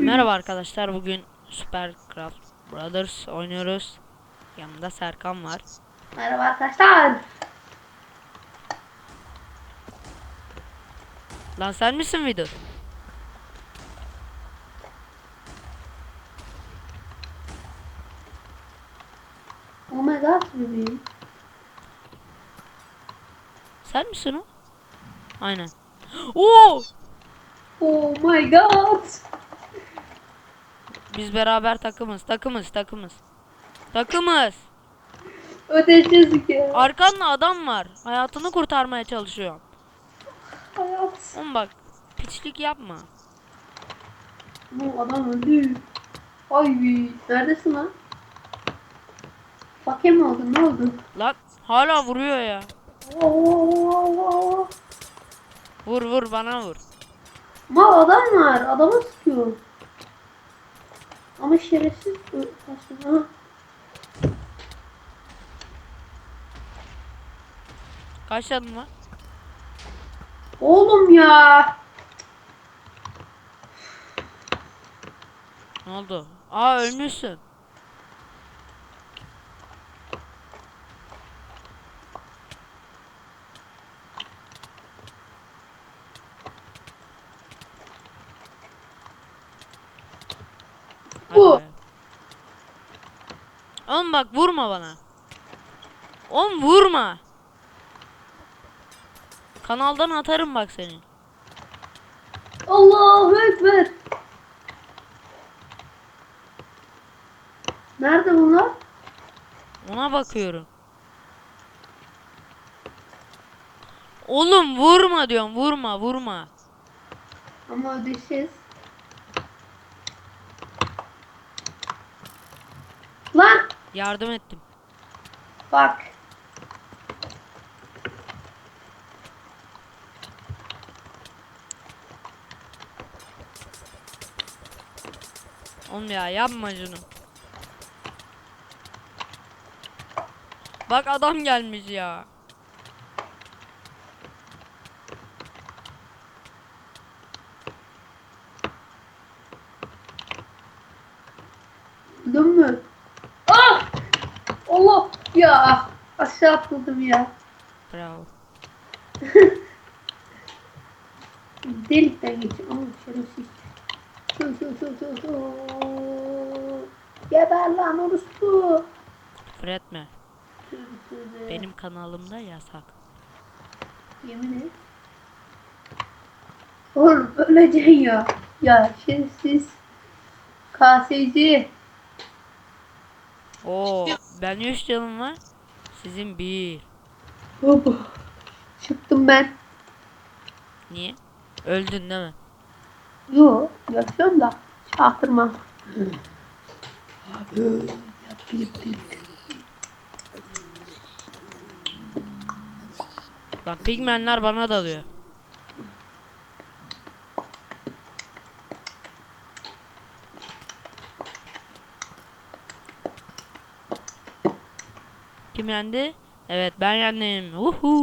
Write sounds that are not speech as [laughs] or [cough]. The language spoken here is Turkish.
Merhaba arkadaşlar bugün Supercraft Brothers oynuyoruz. Yanımda Serkan var. Merhaba arkadaşlar. Lan sen misin video? Oh my god bebeğim. Sen misin o? Aynen. Oo! Oh my god. Biz beraber takımız, takımız, takımız. Takımız. Ödeşeceğiz ki. Arkanda adam var. Hayatını kurtarmaya çalışıyor. Hayat. Oğlum bak, piçlik yapma. Bu adam öldü. Ay. Neredesin lan? Fakir mi oldun? Ne oldu? Lan hala vuruyor ya. Oo, oo, oo, oo. Vur vur bana vur. Mal adam var. Adama sıkıyor. Ama şerefsiz. Aslında. Kaç canın var? Oğlum ya. Ne oldu? Aa ölmüşsün. Bu. Oğlum bak vurma bana. Oğlum vurma. Kanaldan atarım bak seni. Allahu Ekber. Nerede bunlar? Ona bakıyorum. Oğlum vurma diyorum vurma vurma. Ama ödeşeceğiz. Lan Yardım ettim. bak. Oğlum ya yapma şunu. Bak adam gelmiş ya. Öldün mü? Ya. Aşağı atladım ya. Bravo. [laughs] Delikten geçtim. Ama şerefsiz. Şu şu şu şu şu. Geber lan orospu. Küfür etme. Benim. Benim kanalımda yasak. Yemin et. Oğlum öleceksin ya. Ya şerefsiz. KSC. Oo, ben 3 canım var. Sizin bir. Hoppa. Çıktım ben. Niye? Öldün değil mi? Yo yaşıyorum da çaktırma. Bak pigmenler bana dalıyor. Kim yendi? Evet ben yendim. Uhu.